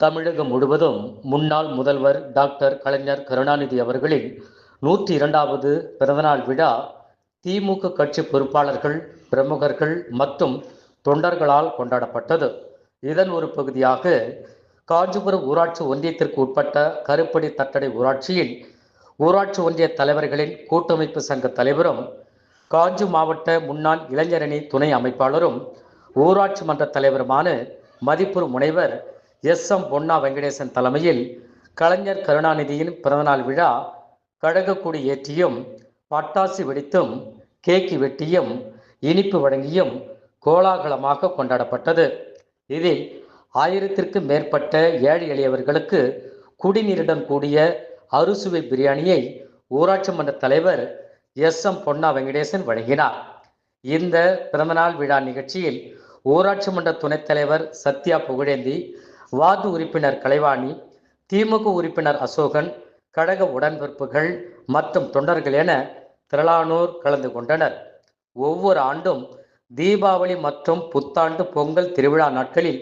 தமிழகம் முழுவதும் முன்னாள் முதல்வர் டாக்டர் கலைஞர் கருணாநிதி அவர்களின் நூற்றி இரண்டாவது பிறந்தநாள் விழா திமுக கட்சி பொறுப்பாளர்கள் பிரமுகர்கள் மற்றும் தொண்டர்களால் கொண்டாடப்பட்டது. இதன் ஒரு பகுதியாக காஞ்சிபுரம் ஊராட்சி ஒன்றியத்திற்கு உட்பட்ட கருப்படி தட்டடை ஊராட்சியில் ஊராட்சி ஒன்றிய தலைவர்களின் கூட்டமைப்பு சங்க தலைவரும் காஞ்சி மாவட்ட முன்னாள் இளைஞரணி துணை அமைப்பாளரும் ஊராட்சி மன்ற தலைவருமான மதிப்பூர் முனைவர் எஸ் எம் பொன்னா வெங்கடேசன் தலைமையில் கலைஞர் கருணாநிதியின் பிறந்தநாள் விழா கழகக்கூடி ஏற்றியும் பட்டாசு வெடித்தும் கேக்கு வெட்டியும் இனிப்பு வழங்கியும் கோலாகலமாக கொண்டாடப்பட்டது. இதில் ஆயிரத்திற்கும் மேற்பட்ட ஏழை எளியவர்களுக்கு குடிநீருடன் கூடிய அறுசுவை பிரியாணியை ஊராட்சி மன்ற தலைவர் எஸ் எம் பொன்னா வெங்கடேசன் வழங்கினார். இந்த பிறந்தநாள் விழா நிகழ்ச்சியில் ஊராட்சி மன்ற துணைத் தலைவர் சத்யா புகழேந்தி வார்டு உறுப்பினர் கலைவாணி திமுக உறுப்பினர் அசோகன் கழக உடன்பிறப்புகள் மற்றும் தொண்டர்கள் என திரளானோர் கலந்து கொண்டனர். ஒவ்வொரு ஆண்டும் தீபாவளி மற்றும் புத்தாண்டு பொங்கல் திருவிழா நாட்களில்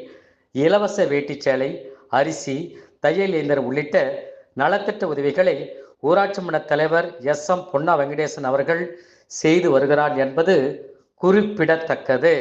இலவச வேட்டிச் சேலை அரிசி தையல் இயந்திரம் உள்ளிட்ட நலத்திட்ட உதவிகளை ஊராட்சி மன்ற தலைவர் எஸ் எம் பொன்னா வெங்கடேசன் அவர்கள் செய்து வருகிறார் என்பது குறிப்பிடத்தக்கது.